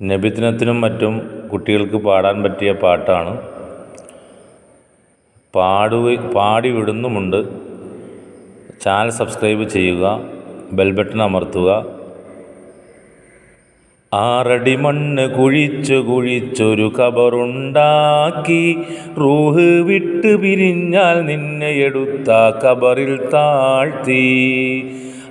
നബിദിനത്തിനും മറ്റും കുട്ടികൾക്ക് പാടാൻ പറ്റിയ പാട്ടാണ്. പാടുക പാടി വിടുന്നുമുണ്ട്. ചാനൽ സബ്സ്ക്രൈബ് ചെയ്യുക ബെൽ ബട്ടൺ അമർത്തുക. ആറടി മണ്ണ് കുഴിച്ചു കുഴിച്ചൊരു കബറുണ്ടാക്കി റൂഹ് വിട്ട് പിരിഞ്ഞാൽ നിന്നെ എടുത്ത കബറിൽ താഴ്ത്തി.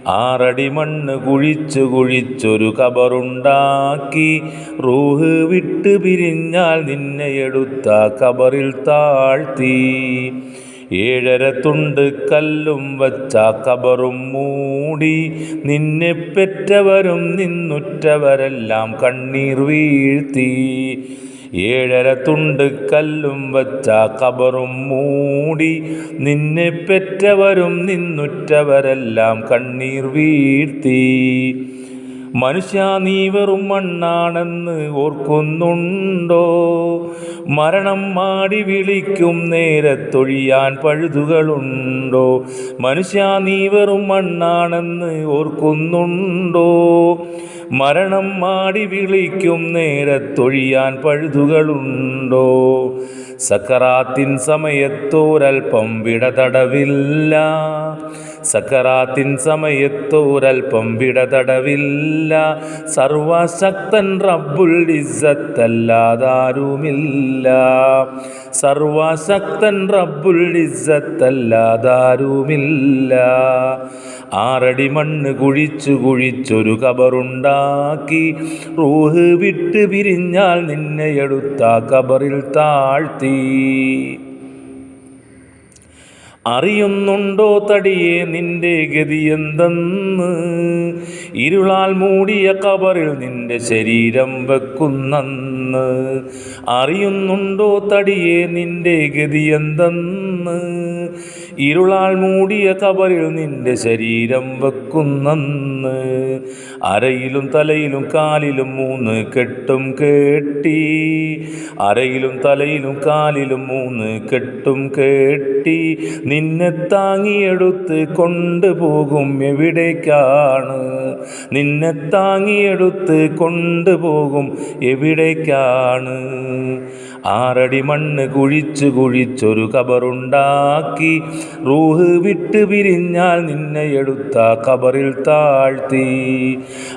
ആറടി മണ്ണ് കുഴിച്ചു കുഴിച്ചൊരു കബറുണ്ടാക്കി. റൂഹ് വിട്ട് പിരിഞ്ഞാൽ നിന്നെ എടുത്ത കബറിൽ താഴ്ത്തി. ഏഴര തുണ്ട് കല്ലും വച്ച കബറും മൂടി. നിന്നെ പെറ്റവരും നിന്നുറ്റവരെല്ലാം കണ്ണീർ വീഴ്ത്തി. ഏഴര തുണ്ട് കല്ലും വച്ച കബറും മൂടി നിന്നെ പെറ്റവരും നിന്നുറ്റവരെല്ലാം കണ്ണീർ വീഴ്ത്തി. മനുഷ്യ നീ വെറും മണ്ണാണെന്ന് ഓർക്കുന്നുണ്ടോ? മരണം മാടി വിളിക്കും നേരത്തൊഴിയാൻ പഴുതുകളുണ്ടോ? മനുഷ്യ നീ വെറും മണ്ണാണെന്ന് ഓർക്കുന്നുണ്ടോ? മരണം മാടി വിളിക്കും നേരത്തൊഴിയാൻ പഴുതുകളുണ്ടോ? സക്കറാത്തിൻ സമയത്തോരൽപ്പം വിട തടവില്ല. സക്കറാത്തിൻ സമയത്തോരൽപ്പം വിട തടവില്ല. സർവശക്തൻ റബ്ബുൽ ഇസ്സത്തല്ലാതാരുമില്ല. സർവശക്തൻ റബ്ബുൽ ഇസ്സത്തല്ലാതാരുമില്ല. ആറടി മണ്ണ് കുഴിച്ചു കുഴിച്ചൊരു കബറുണ്ടാക്കി റൂഹ് വിട്ട് പിരിഞ്ഞാൽ നിന്നെ എടുത്ത കബറിൽ താഴ്ത്തി. അറിയുന്നുണ്ടോ തടിയെ നിന്റെ ഗതി എന്തെന്ന്? ഇരുളാൽ മൂടിയ കബറിൽ നിന്റെ ശരീരം വെക്കുന്നന്ന്. അറിയുന്നുണ്ടോ തടിയെ നിന്റെ ഗതി എന്തെന്ന്? ഇരുളാൽ മൂടിയ കബറിൽ നിന്റെ ശരീരം വെക്കുന്നന്ന്. അരയിലും തലയിലും കാലിലും മൂന്ന് കെട്ടും കേട്ടി. അരയിലും തലയിലും കാലിലും മൂന്ന് കെട്ടും കെട്ടി. നിന്നെ താങ്ങിയെടുത്ത് കൊണ്ടുപോകും എവിടേക്കാണ്? നിന്നെ താങ്ങിയെടുത്ത് കൊണ്ടുപോകും എവിടേക്കാണ്? ആറടി മണ്ണ് കുഴിച്ച് കുഴിച്ചൊരു കബറുണ്ടാക്കി റൂഹ് വിട്ടു പിരിഞ്ഞാൽ നിന്നെ എടുത്ത കബറിൽ താഴ്ത്തി.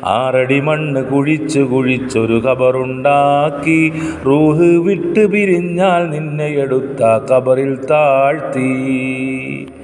ആറടി മണ്ണ് കുഴിച്ച് കുഴിച്ചൊരു കബറുണ്ടാക്കി റൂഹ് വിട്ടു പിരിഞ്ഞാൽ നിന്നെ എടുത്ത കബറിൽ താഴ്ത്തി. العالمين